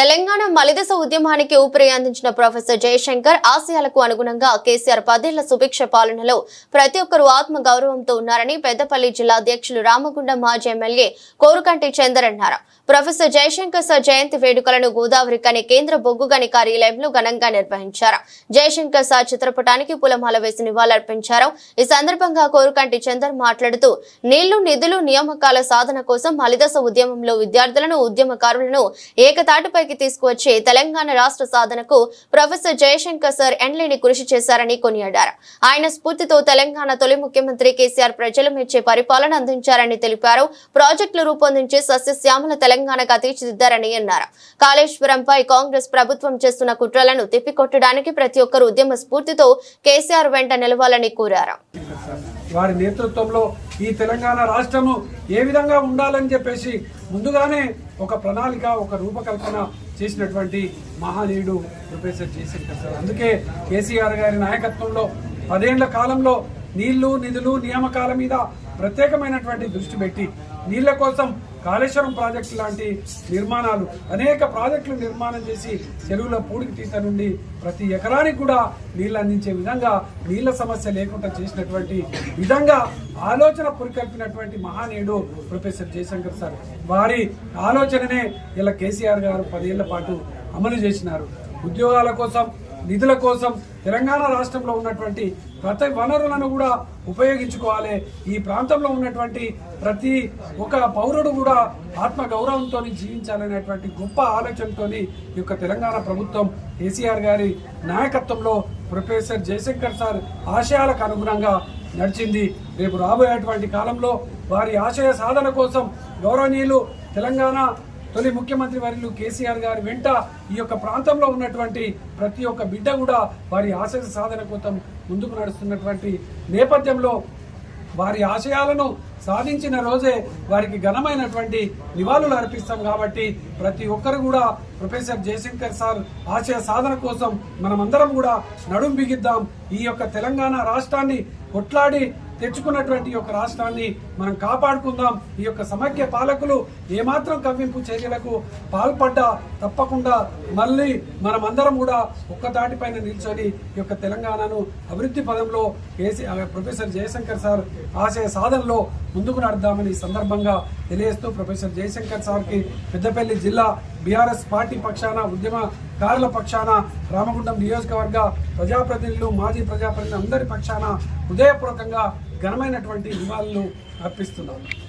తెలంగాణ మలిదశ ఉద్యమానికి ఊపిరి అందించిన ప్రొఫెసర్ జయశంకర్ ఆశయాలకు అనుగుణంగా కేసీఆర్ పదేళ్ళ సుభిక్ష పాలనలో ప్రతి ఒక్కరూ ఆత్మ గౌరవంతో ఉన్నారని పెద్దపల్లి జిల్లా అధ్యక్షులు రామగుండం మాజీ ఎమ్మెల్యే కోరుకంటి చందర్ అన్నారు. ప్రొఫెసర్ జయశంకర్ సార్ జయంతి వేడుకలను గోదావరి కని కేంద్ర బొగ్గు గని కార్యాలయంలో ఘనంగా నిర్వహించారు. జయశంకర్ సార్ చిత్రపటానికి పూలమాల వేసి నివాళులర్పించారు. ఈ సందర్భంగా కోరుకంటి చందర్ మాట్లాడుతూ నీళ్ళు నిధులు నియామకాల సాధన కోసం మలిదశ ఉద్యమంలో విద్యార్థులను ఉద్యమకారులను ఏకతాటిపైకి తీసుకువచ్చి తెలంగాణ రాష్ట్ర సాధనకు ప్రొఫెసర్ జయశంకర్ సార్ ఎండ్లేని కృషి చేశారని కొనియాడారు. ఆయన స్ఫూర్తితో తెలంగాణ తొలి ముఖ్యమంత్రి కేసీఆర్ ప్రజలు మెచ్చే పరిపాలన అందించారని తెలిపారు. ప్రాజెక్టులు రూపొందించి సస్యశ్యామల తెలంగాణగా తీర్చిదిద్దారని అన్నారు. కాళేశ్వరంపై కాంగ్రెస్ ప్రభుత్వం చేస్తున్న కుట్రలను తిప్పికొట్టడానికి ప్రతి ఒక్కరు ఉద్యమ స్ఫూర్తితో కేసీఆర్ వెంట నిలవాలని కోరారు. వారి నేతృత్వంలో ఈ తెలంగాణ రాష్ట్రము ఏ విధంగా ఉండాలని చెప్పేసి ముందుగానే ఒక ప్రణాళిక ఒక రూపకల్పన చేసినటువంటి మహానీయుడు ప్రొఫెసర్ జయశంకర్ సార్. అందుకే కేసీఆర్ గారి నాయకత్వంలో పదేళ్ళ కాలంలో నీళ్ళు నిధులు నియామకాల మీద ప్రత్యేకమైనటువంటి దృష్టి పెట్టి నీళ్ళ కోసం కాళేశ్వరం ప్రాజెక్టు లాంటి నిర్మాణాలు అనేక ప్రాజెక్టులు నిర్మాణం చేసి చెరువుల పూడికి తీత నుండి ప్రతి ఎకరానికి కూడా నీళ్ళు అందించే విధంగా నీళ్ళ సమస్య లేకుండా చేసినటువంటి విధంగా ఆలోచన పురికల్పినటువంటి మహానీయుడు ప్రొఫెసర్ జయశంకర్ సార్ వారి ఆలోచననే ఇలా కేసీఆర్ గారు పదేళ్ళ పాటు అమలు చేసినారు. ఉద్యోగాల కోసం నిధుల కోసం తెలంగాణ రాష్ట్రంలో ఉన్నటువంటి ప్రతి వనరులను కూడా ఉపయోగించుకోవాలి. ఈ ప్రాంతంలో ఉన్నటువంటి ప్రతి ఒక పౌరుడు కూడా ఆత్మ గౌరవంతో జీవించాలనేటువంటి గొప్ప ఆలోచనతో ఈ యొక్క తెలంగాణ ప్రభుత్వం కేసీఆర్ గారి నాయకత్వంలో ప్రొఫెసర్ జయశంకర్ సార్ ఆశయాలకు అనుగుణంగా నడిచింది. రేపు రాబోయేటువంటి కాలంలో వారి ఆశయ సాధన కోసం గౌరవనీయులు తెలంగాణ తొలి ముఖ్యమంత్రి వర్యులు కేసీఆర్ గారి వెంట ఈ యొక్క ప్రాంతంలో ఉన్నటువంటి ప్రతి ఒక్క బిడ్డ కూడా వారి ఆశయ సాధన కోసం ముందుకు నడుస్తున్నటువంటి నేపథ్యంలో వారి ఆశయాలను సాధించిన రోజే వారికి ఘనమైనటువంటి నివాళులు అర్పిస్తాం కాబట్టి ప్రతి ఒక్కరు కూడా ప్రొఫెసర్ జయశంకర్ సార్ ఆశయ సాధన కోసం మనమందరం కూడా నడుం బిగిద్దాం. ఈ యొక్క తెలంగాణ రాష్ట్రాన్ని కొట్లాడి తెచ్చుకున్నటువంటి ఈ యొక్క రాష్ట్రాన్ని మనం కాపాడుకుందాం. ఈ యొక్క సమైక్య పాలకులు ఏమాత్రం కవ్వింపు చర్యలకు పాల్పడ్డా తప్పకుండా మళ్ళీ మనమందరం కూడా ఒక్క తాటిపైన నిల్చొని ఈ యొక్క తెలంగాణను అభివృద్ధి పదంలో కేసీ ప్రొఫెసర్ జయశంకర్ సార్ ఆశయ సాధనలో ముందుకు నడుద్దామని సందర్భంగా తెలియజేస్తూ ప్రొఫెసర్ జయశంకర్ సార్కి పెద్దపల్లి జిల్లా బీఆర్ఎస్ పార్టీ పక్షాన ఉద్యమకారుల పక్షాన రామగుండం నియోజకవర్గ ప్రజాప్రతినిధులు మాజీ ప్రజాప్రతినిధులు అందరి పక్షాన హృదయపూర్వకంగా ఘనమైనటువంటి నివాళులు అర్పిస్తున్నాను